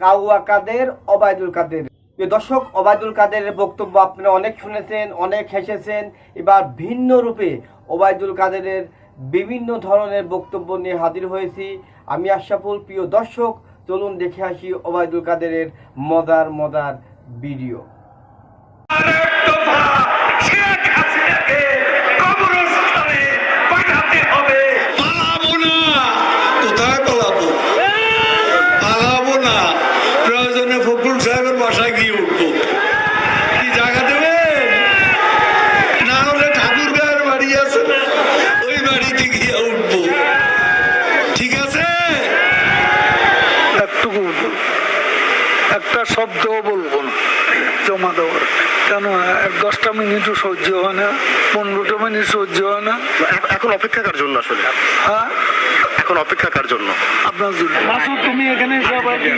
কাউয়া কাদের। অবায়দুল কাদের দর্শক অবায়দুল কাদেরের বক্তব্য আপনারা অনেক শুনেছেন, অনেক হেসেছেন। এবার ভিন্ন রূপে ওবায়দুল কাদেরের বিভিন্ন ধরনের বক্তব্য নিয়ে হাজির হয়েছি। আমি আশাফুল প্রিয় দর্শক, চলুন দেখে আসি ওবায়দুল কাদেরের মজার মজার ভিডিও। একটা শব্দও বলব না জমা দেওয়ার। কেন এক দশটা মিনিটও সহ্য হয় না পনেরোটা মিনিট সহ্য হয় না। এখন অপেক্ষা কার জন্য আসলে? হ্যাঁ? এখন অপেক্ষা কার জন্য? আপনার জন্য। মাসুদ তুমি এখানে এসে আবার কি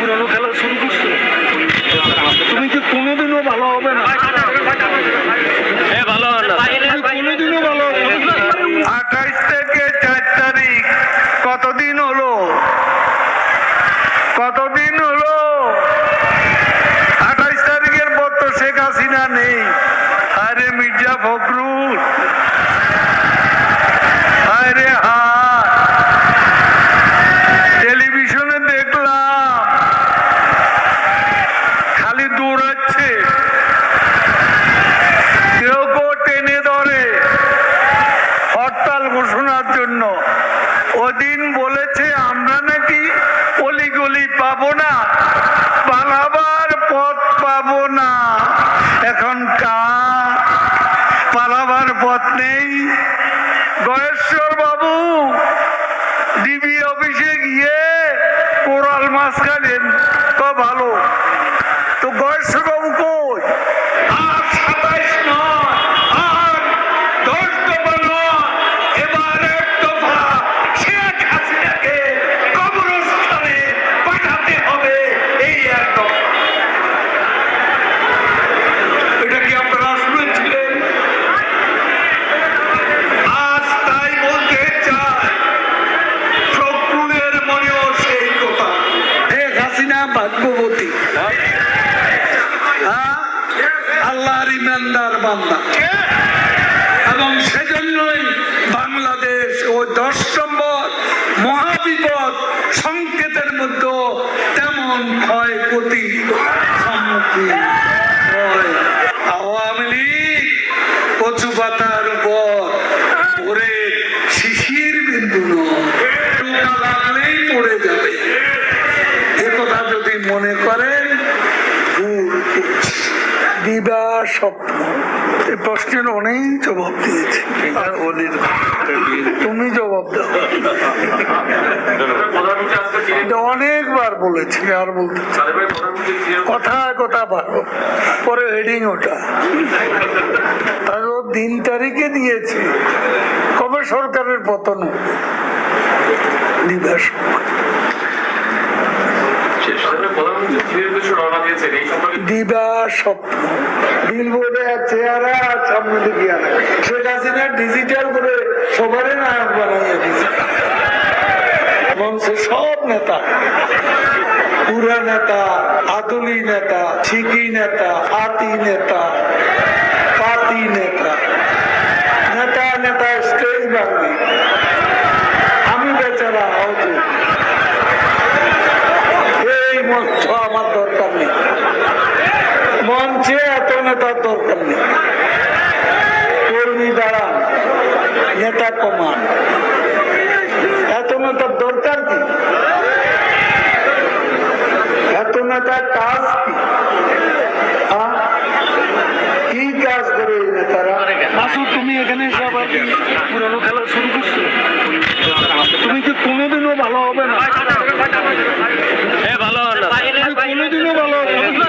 পুরানো খেলা শুরু করছ? তুমি কি কোনোদিনও ভালো হবে না? কোনোদিনও ভালো হবে না। হাসিনা নেই। আরে মির্জা ফখরুল। আরে হা। টেলিভিশনে দেখলাম। খালি দৌড়াচ্ছে। কেউ কেউ টেনে ধরে হরতাল ঘোষণার জন্য। ওদিন বলেছে, আমরা নাকি অলিগলি পাবো না পালাবার পথ পাবো না এখন কা পালাবার পথ নেই গয়েশ্বর বাবু ডিবি অফিসে গিয়ে কোরাল মাছ খালেন তো ভালো। তো গয়েশ্বর বাবু কই? ভাগ্যবতী হ্যাঁ? আল্লাহর ইমানদার বান্দা এবং সেজন্যই দিবা স্বপ্ন এই প্রশ্নের অনেক জবাব দিয়েছে। তুমি জবাব দাও। অনেকবার বলেছি, আর বলতে। কথায় কথা পারব পরে হেডিং ওটা। তার ও দিন তারিখে দিয়েছে। কবে সরকারের পতন? দিবা স্বপ্ন সব নেতা, পুরা নেতা, আদুলি নেতা শিকি নেতা হাতি নেতা, পাতি নেতা। নেতা নেতা, স্টেজ বাঙালি আমি বেচারা আহত এই মঞ্চ আমার দরকার নেই মঞ্চে এত নেতার দরকার নেই কর্মী দাঁড়ান নেতা কমান এত নেতার দরকার কি? এত নেতার কাজ কি? কাজ করে এই নেতারা? তুমি এখানে পুরানো খেলা শুরু করছ? তুমি কি কোনোদিনও ভালো হবে না তুমি কোনোদিনও ভালো হবে না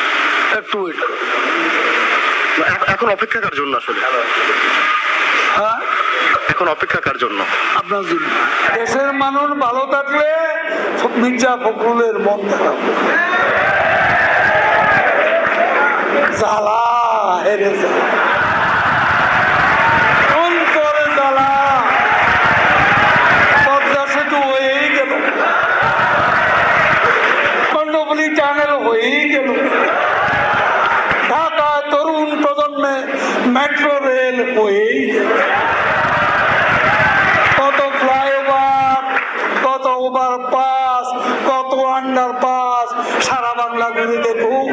একটু ওয়েট করো এখন অপেক্ষা কার জন্য আসলে? হ্যাঁ? এখন অপেক্ষা কার জন্য? আপনার জন্য। দেশের মানুষ ভালো থাকলে মির্জা ফখরুলের মন খারাপ। জ্বালা হেরে অন্তরে জ্বালা। পদ্মা সেতু হয়েই গেল। কর্ণফুলি টানেল হয়েই গেল। মেট্রো রেল ওই। কত ফ্লাইওভার কত ওভার পাস কত আন্ডার পাস সারা বাংলা ঘুরে দেখুন